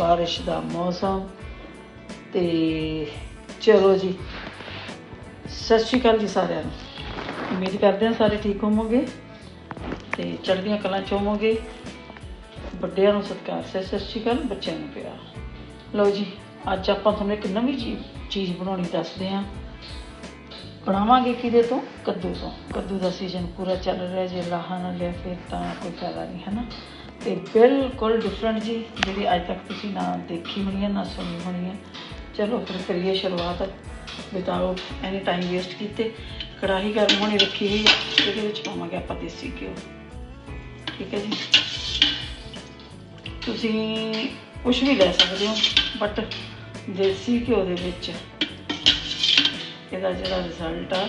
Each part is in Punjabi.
ਬਾਰਿਸ਼ ਦਾ ਮੌਸਮ ਤੇ ਚਲੋ ਜੀ, ਸਤਿ ਸ਼੍ਰੀ ਅਕਾਲ ਜੀ ਸਾਰਿਆਂ ਨੂੰ। ਉਮੀਦ ਕਰਦੇ ਹਾਂ ਸਾਰੇ ਠੀਕ ਹੋਵੋਗੇ ਤੇ ਚੜ੍ਹਦੀਆਂ ਕਲਾਂ ਚ ਹੋਵੋਗੇ। ਵੱਡਿਆਂ ਨੂੰ ਸਤਿਕਾਰ ਸੇ ਸਤਿ ਸ਼੍ਰੀ ਅਕਾਲ, ਬੱਚਿਆਂ ਨੂੰ ਪਿਆਰ। ਲਓ ਜੀ, ਅੱਜ ਆਪਾਂ ਤੁਹਾਨੂੰ ਇੱਕ ਨਵੀਂ ਚੀਜ਼ ਚੀਜ਼ ਬਣਾਉਣੀ ਦੱਸਦੇ ਹਾਂ। ਬਣਾਵਾਂਗੇ ਕਿਹਦੇ ਤੋਂ? ਕੱਦੂ ਤੋਂ। ਕੱਦੂ ਦਾ ਸੀਜ਼ਨ ਪੂਰਾ ਚੱਲ ਰਿਹਾ, ਜੇ ਲਾਹਾ ਨਾ ਲਿਆ ਫਿਰ ਤਾਂ ਕੋਈ ਫਾਇਦਾ ਨਹੀਂ ਹੈ ਨਾ ਤੇ ਬਿਲਕੁਲ ਡਿਫਰੈਂਟ ਜੀ, ਜਿਹੜੀ ਅੱਜ ਤੱਕ ਤੁਸੀਂ ਨਾ ਦੇਖੀ ਹੋਣੀ ਹੈ ਨਾ ਸੁਣੀ ਹੋਣੀ ਹੈ ਚਲੋ, ਫਿਰ ਕਰੀਏ ਸ਼ੁਰੂਆਤ। ਵਿਦਆਊਟ ਐਨੀ ਟਾਈਮ ਵੇਸਟ ਕੀਤੇ। ਕੜਾਹੀ ਗਰਮ ਹੋਣੀ ਰੱਖੀ ਹੋਈ ਹੈ ਇਹਦੇ ਵਿੱਚ ਪਾਵਾਂਗੇ ਆਪਾਂ ਦੇਸੀ ਘਿਓ। ਠੀਕ ਹੈ ਜੀ? ਤੁਸੀਂ ਕੁਝ ਵੀ ਲੈ ਸਕਦੇ ਹੋ ਬਟ ਦੇਸੀ ਘਿਓ ਦੇ ਵਿੱਚ ਇਹਦਾ ਜਿਹੜਾ ਰਿਜ਼ਲਟ ਆ,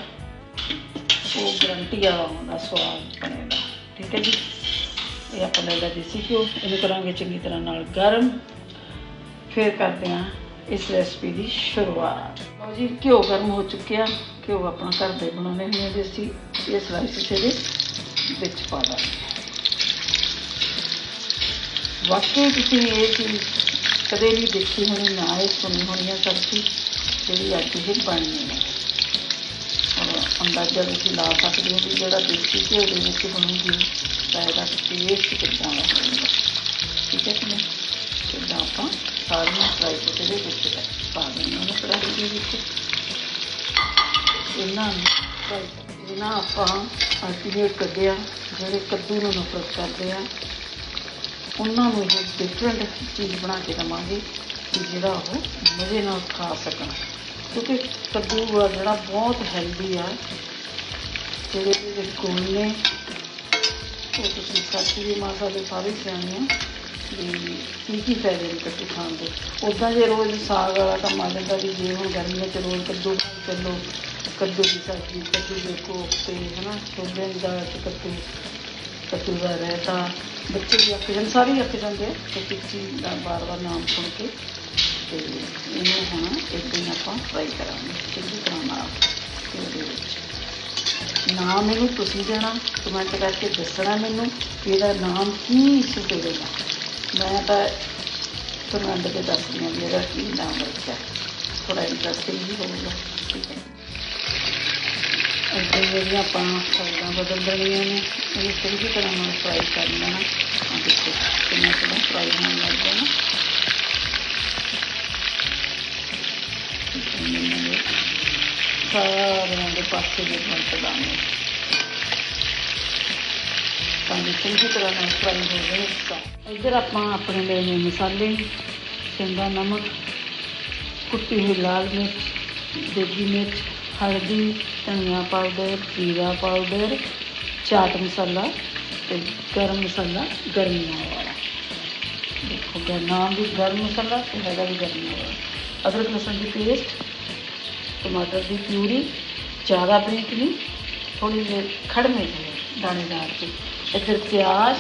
ਉਹ ਗਰੰਟੀ ਵਾਲਾ ਹੁੰਦਾ ਸਵਾਦ ਬਣੇਗਾ ਠੀਕ ਹੈ ਜੀ? ਇਹ ਆਪਾਂ ਲੈ ਲਿਆ ਦੇਸੀ ਘਿਓ ਇਹਨੂੰ ਕਰਾਂਗੇ ਚੰਗੀ ਤਰ੍ਹਾਂ ਨਾਲ ਗਰਮ। ਫਿਰ ਕਰਦੇ ਹਾਂ ਇਸ ਰੈਸਪੀ ਦੀ ਸ਼ੁਰੂਆਤ। ਲਓ ਜੀ, ਘਿਓ ਗਰਮ ਹੋ ਚੁੱਕਿਆ। ਘਿਓ ਆਪਣਾ ਘਰ ਦੇ ਬਣਾਉਣੇ ਹੁੰਦੇ ਦੇਸੀ। ਇਹ ਸਲਾਈਸਿਸ ਇਹਦੇ ਵਿੱਚ ਪਾ ਦਾਂਗੇ। ਵਾਕਈ ਤੁਸੀਂ ਇਹ ਚੀਜ਼ ਕਦੇ ਵੀ ਦੇਖੀ ਹੋਣੀ, ਨਾ ਇਹ ਸੁਣੀ ਹੋਣੀ ਹੈ ਸਬਜ਼ੀ, ਜਿਹੜੀ ਅੱਜ ਇਹ ਬਣਨੀ ਹੈ ਅੰਦਾਜ਼ਾ ਤੁਸੀਂ ਲਾ ਸਕਦੇ ਹੋ ਕਿ ਜਿਹੜਾ ਦੇਸੀ ਘਿਓ ਦੇ ਵਿੱਚ ਬਣੂਗੀ ਤਾਂ ਇਹਦਾ ਟੇਸਟ ਕਿੱਦਾਂ ਦਾ ਹੋਵੇਗਾ ਠੀਕ ਹੈ ਕਿ ਨਹੀਂ? ਜਿੱਦਾਂ ਆਪਾਂ ਸਾਰੀਆਂ ਫਰਾਈ ਕੀਤੇ ਦੇ ਵਿੱਚ ਪਾ ਦੇਣੀ ਉਹਨੂੰ ਕੜਾਹੀ ਦੇ ਵਿੱਚ। ਇਹਨਾਂ ਨੂੰ ਇਹਨਾਂ ਆਪਾਂ ਅਲਟੀਮੇਟ ਕੱਢਿਆ ਜਿਹੜੇ ਕੱਦੂ ਨੂੰ ਨਫ਼ਰਤ ਕਰਦੇ ਆ। ਉਹਨਾਂ ਨੂੰ ਇਹ ਡਿਫਰੈਂਟ ਚੀਜ਼ ਬਣਾ ਕੇ ਦਵਾਂਗੇ ਕਿ ਜਿਹੜਾ ਉਹ ਮਜ਼ੇ ਨਾਲ ਖਾ ਸਕਣ। ਕਿਉਂਕਿ ਕੱਦੂ ਆ ਜਿਹੜਾ ਬਹੁਤ ਹੈਲਦੀ ਆ। ਜਿਹੜੇ ਇਹਦੇ ਗੁਣ ਨੇ, ਉਹ ਤੁਸੀਂ ਸਾਥੀ ਵੀ ਮਾਸਾ ਦੇ ਸਾਰੇ ਸਿਆਣੇ ਆ। ਵੀ ਕੀ ਕੀ ਫਾਇਦੇ ਨੇ ਕੱਦੂ ਖਾਣ ਦੇ। ਉੱਦਾਂ ਜੇ ਰੋਜ਼ ਸਾਗ ਵਾਲਾ ਕੰਮ ਆ ਜਾਂਦਾ ਵੀ ਜੇ ਹੁਣ ਗਰਮੀਆਂ ਚ ਰੋਜ਼ ਕੱਦੂ ਚੱਲੋ ਕੱਦੂ ਦੀ ਸਬਜ਼ੀ, ਕੱਦੂ ਦੇ ਕੋਫਤੇ, ਹਨਾ ਛੋਲੇ ਦੀ ਦਾਲ ਚ ਕੱਦੂ ਕੱਦੂ ਦਾ ਰਾਇਤਾ। ਬੱਚੇ ਵੀ ਅੱਕ ਜਾਂਦੇ, ਸਾਰੇ ਹੀ ਅੱਕ ਜਾਂਦੇ ਆ ਇੱਕ ਇੱਕ ਚੀਜ਼ ਦਾ ਬਾਰ-ਬਾਰ ਨਾਮ ਸੁਣ ਕੇ। ਤੇ ਇਹਨੂੰ ਹੁਣ ਇੱਕ ਦਿਨ ਆਪਾਂ ਫਰਾਈ ਕਰਾਂਗੇ। ਚੰਗੀ ਤਰ੍ਹਾਂ ਨਾਲ। ਤੇ ਉਹਦੇ ਵਿੱਚ। ਨਾਮ ਇਹਨੂੰ ਤੁਸੀਂ ਦੇਣਾ। ਕਮੈਂਟ ਕਰਕੇ ਦੱਸਣਾ ਮੈਨੂੰ ਇਹਦਾ ਨਾਮ ਕੀ ਸੁਟੇਗਾ ਮੈਂ ਤਾਂ ਤੁਹਾਨੂੰ ਅੰਦਰ ਦੱਸਦੀ ਹਾਂ ਵੀ ਇਹਦਾ ਕੀ ਨਾਮ ਰੱਖਿਆ। ਥੋੜਾ ਇੰਟਰਸਟਿੰਗ ਵੀ ਹੋਊਗਾ। ਠੀਕ ਹੈ। ਅੱਗੇ ਜਿਹੜੀਆਂ ਆਪਾਂ ਸਾਈਡਾਂ ਬਦਲ ਦੇਣੀਆਂ ਨੇ ਇਹਨੂੰ ਚੰਗੀ ਤਰ੍ਹਾਂ ਨਾਲ ਫਰਾਈ ਕਰ ਲੈਣਾ ਦੇਖੋ, ਕਿੰਨਾ ਕਿੰਨਾ ਫਰਾਈ ਹੋਣ ਲੱਗ ਗਿਆ ਨਾ। ਇਹਨਾਂ ਦੇ ਸਾਰਿਆਂ ਦੇ ਪਾਸੇ ਦੇ ਬੰਦ ਦਾਣੇ ਤਾਂ ਇਹ ਚੰਗੀ ਤਰ੍ਹਾਂ ਨਾਲ ਫਰਾਈ ਹੋ ਗਏ ਤਾਂ ਇੱਧਰ ਆਪਾਂ ਆਪਣੇ ਲੈ ਲਏ ਮਸਾਲੇ ਸ਼ਿਮਲਾ ਨਮਕ ਕੁੱਟੀ ਹੋਈ ਲਾਲ ਮਿਰਚ ਦੇਗੀ ਮਿਰਚ ਹਲਦੀ ਧਨੀਆ ਪਾਊਡਰ ਜੀਰਾ ਪਾਊਡਰ ਚਾਟ ਮਸਾਲਾ ਤੇ ਗਰਮ ਮਸਾਲਾ ਗਰਮੀਆਂ ਵਾਲਾ ਦੇਖੋ ਗਾ ਨਾਮ ਵੀ ਗਰਮ ਮਸਾਲਾ ਟਮਾਟਰ ਦੀ ਪਿਊਰੀ, ਜ਼ਿਆਦਾ ਬਰੀਕ ਨਹੀਂ ਥੋੜੀ ਜਿਹੀ ਖੜਮੇ ਜਿਹੇ ਦਾਣੇਦਾਰ ਤੇ ਇੱਧਰ ਪਿਆਜ਼,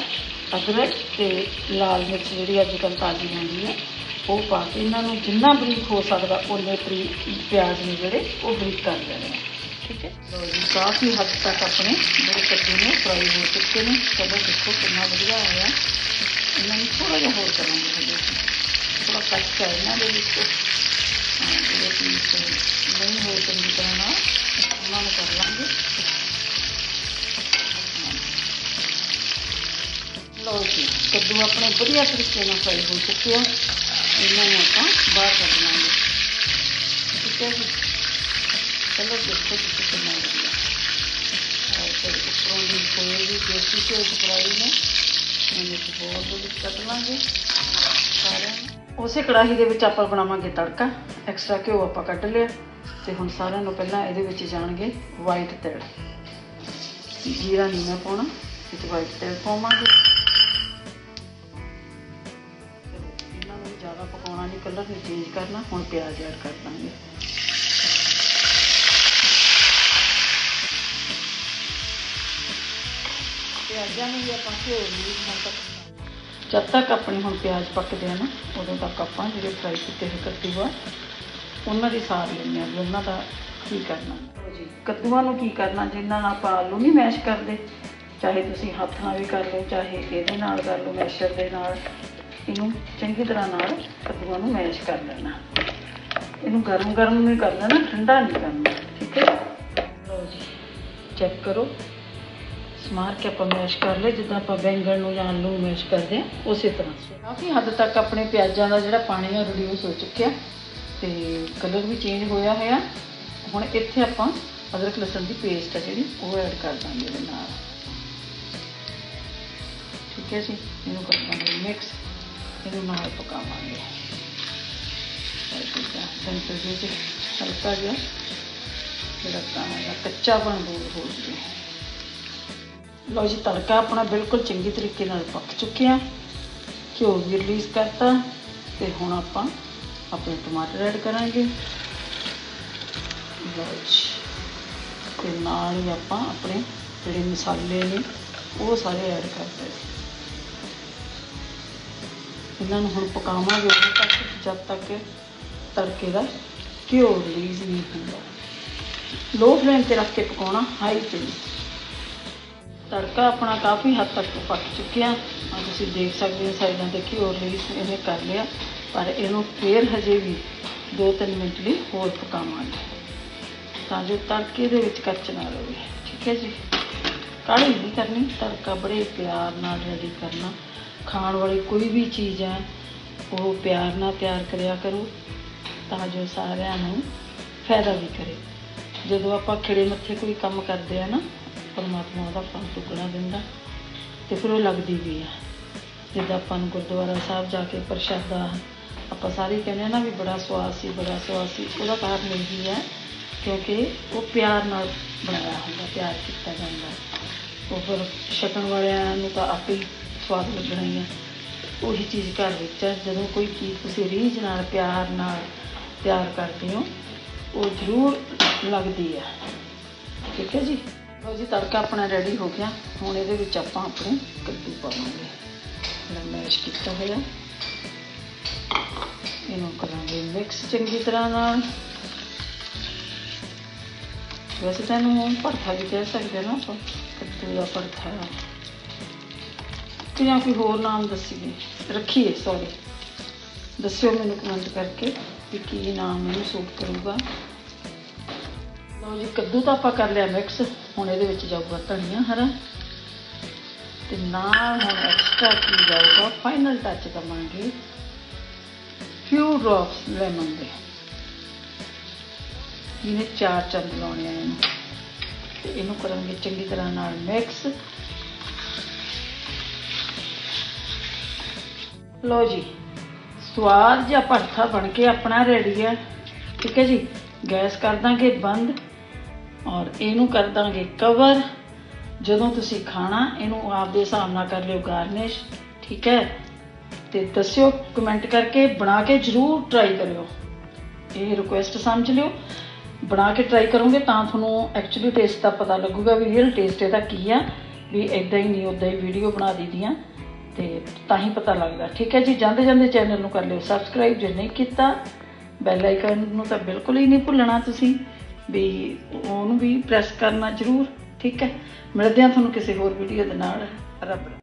ਅਦਰਕ ਤੇ ਲਾਲ ਮਿਰਚ ਜਿਹੜੀ ਅੱਜ ਕੱਲ੍ਹ ਤਾਜ਼ੀ ਆਉਂਦੀ ਹੈ, ਉਹ ਪਾ ਕੇ ਇਹਨਾਂ ਨੂੰ ਜਿੰਨਾ ਬਰੀਕ ਹੋ ਸਕਦਾ ਉਹਨੇ ਬਰੀਕ ਪਿਆਜ਼ ਨੇ ਜਿਹੜੇ, ਉਹ ਬਰੀਕ ਕਰ ਲੈਣੇ ਆ। ਠੀਕ ਹੈ? ਲੋ ਜੀ, ਕਾਫੀ ਹੱਦ ਤੱਕ ਆਪਣੇ ਜਿਹੜੇ ਕੱਦੂ ਨੇ, ਫਰਾਈ ਹੋ ਚੁੱਕੇ ਨੇ। ਚਲੋ ਦੇਖੋ ਕਿੰਨਾ ਵਧੀਆ ਆਇਆ। ਇਹਨਾਂ ਨੂੰ ਥੋੜਾ ਜਿਹਾ ਹੋਰ ਕਰਾਂਗੇ। ਹਜੇ ਥੋੜਾ ਕੱਚ ਹੈ ਇਹਨਾਂ ਦੇ ਵਿੱਚ। ਜਿਹੜੇ ਪੀਸ ਨਹੀਂ ਹੋਏ ਚੰਗੀ ਤਰ੍ਹਾਂ ਨਾਲ ਉਹਨਾਂ ਨੂੰ ਕਰ ਲਾਂਗੇ ਲਓ ਜੀ, ਕੱਦੂ ਆਪਣੇ ਵਧੀਆ ਤਰੀਕੇ ਨਾਲ ਫਰਾਈ ਹੋ ਚੁੱਕੇ ਆ। ਇਹਨਾਂ ਨੂੰ ਆਪਾਂ ਬਾਹਰ ਕੱਢ ਲਾਂਗੇ। ਠੀਕ ਹੈ ਜੀ? ਚਲੋ ਦੇਖੋ ਤੁਸੀਂ ਕਿੰਨਾ ਵਧੀਆ ਔਰ ਫਿਰ ਉੱਪਰੋਂ ਦੀ ਕੋਈ ਵੀ ਦੇਸੀ ਘਿਓ ਦੀ ਫਰਾਈ ਨੇ ਇਹਨੂੰ ਬਹੁਤ ਬੜੀ ਕੱਢ ਲਾਂਗੇ। ਸਾਰਿਆਂ ਨੂੰ। ਉਸੇ ਕੜਾਹੀ ਦੇ ਵਿੱਚ ਆਪਾਂ ਬਣਾਵਾਂਗੇ ਤੜਕਾ। ਐਕਸਟਰਾ ਘਿਓ ਆਪਾਂ ਕੱਢ ਲਿਆ ਤੇ ਹੁਣ ਸਾਰਿਆਂ ਨੂੰ ਪਹਿਲਾਂ ਇਹਦੇ ਵਿੱਚ ਜਾਣਗੇ ਵਾਈਟ ਤਿਲ। ਜੀਰਾ ਨਹੀਂ ਮੈਂ ਪਾਉਣਾ ਇਹ ਵਾਈਟ ਤਿਲ ਪਾਵਾਂਗੇ। ਇਹਨਾਂ ਨੂੰ ਜ਼ਿਆਦਾ ਪਕਾਉਣਾ ਨਹੀਂ ਕਲਰ ਨਹੀਂ ਚੇਂਜ ਕਰਨਾ, ਹੁਣ ਪਿਆਜ਼ ਐਡ ਕਰ ਦਾਂਗੇ। ਪਿਆਜ਼ਾਂ ਨੂੰ ਵੀ ਆਪਾਂ ਘਿਓ ਨੂੰ ਹੁਣ ਜਦ ਤੱਕ ਆਪਣੇ ਹੁਣ ਪਿਆਜ਼ ਪੱਕਦੇ ਆ ਨਾ, ਉਦੋਂ ਤੱਕ ਆਪਾਂ ਜਿਹੜੇ ਫਰਾਈ ਕੀਤੇ ਹੋਏ ਕੱਦੂ ਆ ਉਹਨਾਂ ਦੀ ਸਾਰ ਲੈਂਦੇ ਆ ਵੀ ਉਹਨਾਂ ਦਾ ਕੀ ਕਰਨਾ। ਜੀ। ਕੱਦੂਆਂ ਨੂੰ ਕੀ ਕਰਨਾ ਜਿੰਨਾਂ ਨਾਲ ਆਪਾਂ ਆਲੂ ਨਹੀਂ ਮੈਸ਼ ਕਰਦੇ ਚਾਹੇ ਤੁਸੀਂ ਹੱਥ ਨਾਲ ਵੀ ਕਰ ਲਓ ਚਾਹੇ ਇਹਦੇ ਨਾਲ ਕਰ ਲਓ ਮੈਸ਼ਰ ਦੇ ਨਾਲ ਇਹਨੂੰ ਚੰਗੀ ਤਰ੍ਹਾਂ ਨਾਲ ਕੱਦੂਆਂ ਨੂੰ ਮੈਸ਼ ਕਰ ਲੈਣਾ। ਇਹਨੂੰ ਗਰਮ ਗਰਮ ਨਹੀਂ ਕਰ ਲੈਣਾ ਠੰਡਾ ਨਹੀਂ ਕਰਨਾ ਠੀਕ ਹੈ? ਲਓ ਜੀ ਚੈੱਕ ਕਰੋ। ਸਮਾਰ ਕੇ ਆਪਾਂ ਮੈਸ਼ ਕਰ ਲਏ ਜਿੱਦਾਂ ਆਪਾਂ ਬੈਂਗਣ ਨੂੰ ਜਾਂ ਆਲੂ ਨੂੰ ਮੈਸ਼ ਕਰਦੇ ਆ ਉਸੇ ਤਰ੍ਹਾਂ। ਕਾਫੀ ਹੱਦ ਤੱਕ ਆਪਣੇ ਪਿਆਜ਼ਾਂ ਦਾ ਜਿਹੜਾ ਪਾਣੀ ਆ ਰਿਡਿਊਸ ਹੋ ਚੁੱਕਿਆ। ਤੇ ਕਲਰ ਵੀ ਚੇਂਜ ਹੋਇਆ ਹੋਇਆ ਹੁਣ ਇੱਥੇ ਆਪਾਂ ਅਦਰਕ ਲਸਣ ਦੀ ਪੇਸਟ ਆ ਜਿਹੜੀ, ਉਹ ਐਡ ਕਰ ਦਾਂਗੇ ਇਹਦੇ ਨਾਲ। ਠੀਕ ਹੈ ਜੀ? ਇਹਨੂੰ ਕਰ ਦਾਂਗੇ ਮਿਕਸ ਇਹਨੂੰ ਨਾਲ ਪਕਾਵਾਂਗੇ। ਇਹਦਾ ਸੈਂਟਰ ਦੇ ਵਿੱਚ ਹਲਕਾ ਜਿਹਾ ਜਿਹੜਾ ਕਾਣਾ ਹੈ ਕੱਚਾ ਬਣ ਦੂਰ ਹੋ ਜਵੇ ਲਓ ਜੀ, ਤੜਕਾ ਆਪਣਾ ਬਿਲਕੁਲ ਚੰਗੀ ਤਰੀਕੇ ਨਾਲ ਪੱਕ ਚੁੱਕਿਆ। ਘਿਓ ਵੀ ਰਿਲੀਜ਼ ਕਰਤਾ ਤੇ ਹੁਣ ਆਪਾਂ ਆਪਣੇ ਟਮਾਟਰ ਐਡ ਕਰਾਂਗੇ। ਲਓ ਜੀ। ਤੇ ਨਾਲ ਹੀ ਆਪਾਂ ਆਪਣੇ ਜਿਹੜੇ ਮਸਾਲੇ ਨੇ, ਉਹ ਸਾਰੇ ਐਡ ਕਰਦੇ ਇਹਨਾਂ ਨੂੰ ਹੁਣ ਪਕਾਵਾਂਗੇ। ਉਦੋਂ ਤੱਕ, ਜਦ ਤੱਕ ਤੜਕੇ ਦਾ ਘਿਓ ਰਿਲੀਜ਼ ਨਹੀਂ ਹੁੰਦਾ। ਲੋ ਫਲੇਮ ਤੇ ਰੱਖ ਕੇ ਪਕਾਉਣਾ ਹਾਈ ਤੇ ਤੜਕਾ ਆਪਣਾ ਕਾਫੀ ਹੱਦ ਤੱਕ ਪੱਕ ਚੁੱਕਿਆ। ਆ ਤੁਸੀਂ ਦੇਖ ਸਕਦੇ ਹੋ ਸਾਈਡਾਂ ਤੇ ਘਿਓ ਰਿਲੀਜ਼ ਇਹਨੇ ਕਰ ਲਿਆ। ਪਰ ਇਹਨੂੰ ਫੇਰ ਹਜੇ ਵੀ 2-3 ਮਿੰਟ ਲਈ ਹੋਰ ਪਕਾਵਾਂਗੇ। ਤਾਂ ਜੋ ਤੜਕੇ ਦੇ ਵਿੱਚ ਕੱਚ ਨਾ ਰਹੇ ਠੀਕ ਹੈ ਜੀ? ਕਾਹਲੀ ਨਹੀਂ ਕਰਨੀ, ਤੜਕਾ ਬੜੇ ਪਿਆਰ ਨਾਲ ਰੈਡੀ ਕਰਨਾ। ਖਾਣ ਵਾਲੀ ਕੋਈ ਵੀ ਚੀਜ਼ ਹੈ, ਉਹ ਪਿਆਰ ਨਾਲ ਤਿਆਰ ਕਰਿਆ ਕਰੋ, ਤਾਂ ਜੋ ਸਾਰਿਆਂ ਨੂੰ ਫਾਇਦਾ ਵੀ ਕਰੇ। ਜਦੋਂ ਆਪਾਂ ਖਿੜੇ ਮੱਥੇ ਕੋਈ ਕੰਮ ਕਰਦੇ ਆ ਨਾ, ਪਰਮਾਤਮਾ ਉਹਦਾ ਫਲ ਟੁਕੜਾ ਦਿੰਦਾ, ਤੇ ਫਿਰ ਉਹ ਲੱਗਦੀ ਵੀ ਆ। ਜਿੱਦਾਂ ਆਪਾਂ ਨੂੰ ਗੁਰਦੁਆਰਾ ਸਾਹਿਬ ਜਾ ਕੇ ਪ੍ਰਸ਼ਾਦਾ ਆਪਾਂ ਸਾਰੇ ਕਹਿੰਦੇ ਆ ਨਾ ਵੀ ਬੜਾ ਸਵਾਦ ਸੀ, ਬੜਾ ਸਵਾਦ ਸੀ। ਉਹਦਾ ਕਾਰਨ ਇਹੀ ਹੈ ਕਿਉਂਕਿ ਉਹ ਪਿਆਰ ਨਾਲ ਬਣਾਇਆ ਹੁੰਦਾ, ਪਿਆਰ ਕੀਤਾ ਜਾਂਦਾ। ਉਹ ਫਿਰ ਛਕਣ ਵਾਲਿਆਂ ਨੂੰ ਤਾਂ ਆਪੇ ਹੀ ਸਵਾਦ ਲੱਗਣਾ ਹੀ ਆ। ਉਹੀ ਚੀਜ਼ ਘਰ ਵਿੱਚ ਹੈ ਜਦੋਂ ਕੋਈ ਚੀਜ਼ ਤੁਸੀਂ ਰੀਝ ਨਾਲ, ਪਿਆਰ ਨਾਲ ਤਿਆਰ ਕਰਦੇ ਹੋ, ਉਹ ਜ਼ਰੂਰ ਲੱਗਦੀ ਹੈ ਠੀਕ ਹੈ ਜੀ? ਲਓ ਜੀ, ਤੜਕਾ ਆਪਣਾ ਰੈਡੀ ਹੋ ਗਿਆ। ਹੁਣ ਇਹਦੇ ਵਿੱਚ ਆਪਾਂ ਆਪਣੇ ਕੱਦੂ ਪਾਵਾਂਗੇ। ਜਿਹੜਾ ਮੈਸ਼ ਕੀਤਾ ਹੋਇਆ। ਇਹਨੂੰ ਕਰਾਂਗੇ ਮਿਕਸ ਚੰਗੀ ਤਰ੍ਹਾਂ ਨਾਲ। ਵੈਸੇ ਤਾਂ ਇਹਨੂੰ ਭਰਥਾ ਵੀ ਕਹਿ ਸਕਦੇ ਨਾ ਆਪਾਂ, ਕੱਦੂ ਦਾ ਭਰਥਾ। ਕਿ ਜਾਂ ਕੋਈ ਹੋਰ ਨਾਮ ਦੱਸੀਏ। ਰੱਖੀਏ ਸੌਰੀ ਦੱਸਿਓ ਮੈਨੂੰ ਕਮੈਂਟ ਕਰਕੇ ਕਿ ਕੀ ਨਾਮ ਇਹਨੂੰ ਸੂਟ ਕਰੂਗਾ। ਲਓ ਜੀ, ਕੱਦੂ ਤਾਂ ਆਪਾਂ ਕਰ ਲਿਆ ਮਿਕਸ ਹੁਣ ਇਹਦੇ ਵਿੱਚ ਜਾਊਗਾ ਧਨੀਆ, ਹਰਾ। ਤੇ ਨਾਲ ਹੁਣ ਐਕਸਟਰਾ ਕੀ ਜਾਊਗਾ ਫਾਈਨਲ ਟੱਚ ਦਵਾਂਗੇ। ਫਿਊ ਡ੍ਰੌਪਸ ਲੈਮਨ ਦੇ ਇਹਨੇ ਚਾਰ ਚੰਦ ਲਾਉਣੇ ਆ ਇਹਨੂੰ। ਤੇ ਇਹਨੂੰ ਕਰਾਂਗੇ ਚੰਗੀ ਤਰ੍ਹਾਂ ਨਾਲ ਮਿਕਸ ਲਓ ਜੀ, ਸਵਾਦ ਜਾਂ ਭਰਥਾ ਬਣ ਕੇ ਆਪਣਾ ਰੈਡੀ ਹੈ। ਠੀਕ ਹੈ ਜੀ, ਗੈਸ ਕਰ ਦਾਂਗੇ ਬੰਦ। ਔਰ ਇਹਨੂੰ ਕਰ ਦਾਂਗੇ ਕਵਰ ਜਦੋਂ ਤੁਸੀਂ ਖਾਣਾ, ਇਹਨੂੰ ਆਪਦੇ ਹਿਸਾਬ ਨਾਲ ਕਰ ਲਿਓ ਗਾਰਨਿਸ਼ ਠੀਕ ਹੈ ਤੇ ਦੱਸਿਓ ਕਮੈਂਟ ਕਰਕੇ ਬਣਾ ਕੇ ਜਰੂਰ ਟਰਾਈ ਕਰਿਓ। ਇਹ ਰਿਕੁਐਸਟ ਸਮਝ ਲਿਓ। ਬਣਾ ਕੇ ਟਰਾਈ ਕਰੋਗੇ ਤਾਂ ਤੁਹਾਨੂੰ ਐਕਚੁਅਲੀ ਟੇਸਟ ਦਾ ਪਤਾ ਲੱਗੂਗਾ ਵੀ ਰੀਅਲ ਟੇਸਟ ਇਹਦਾ ਕੀ ਆ, ਵੀ ਇਦਾਂ ਹੀ ਨਹੀਂ ਉਦਾਂ ਹੀ ਵੀਡੀਓ ਬਣਾ ਦਈਦੀਆਂ ਤੇ ਤਾਂ ਹੀ ਪਤਾ ਲੱਗਦਾ। ਠੀਕ ਹੈ ਜੀ, ਜਾਂਦੇ ਜਾਂਦੇ ਚੈਨਲ ਨੂੰ ਕਰ ਲਿਓ। ਸਬਸਕ੍ਰਾਈਬ ਜੇ ਨਹੀਂ ਕੀਤਾ ਬੈਲ ਆਈਕਨ ਨੂੰ ਤਾਂ ਬਿਲਕੁਲ ਹੀ ਨਹੀਂ ਭੁੱਲਣਾ ਤੁਸੀਂ, ਵੀ ਉਹਨੂੰ ਵੀ ਪ੍ਰੈਸ ਕਰਨਾ ਜ਼ਰੂਰ। ਠੀਕ ਹੈ। ਮਿਲਦੇ ਹਾਂ ਤੁਹਾਨੂੰ ਕਿਸੇ ਹੋਰ ਵੀਡੀਓ ਦੇ ਨਾਲ। ਰੱਬ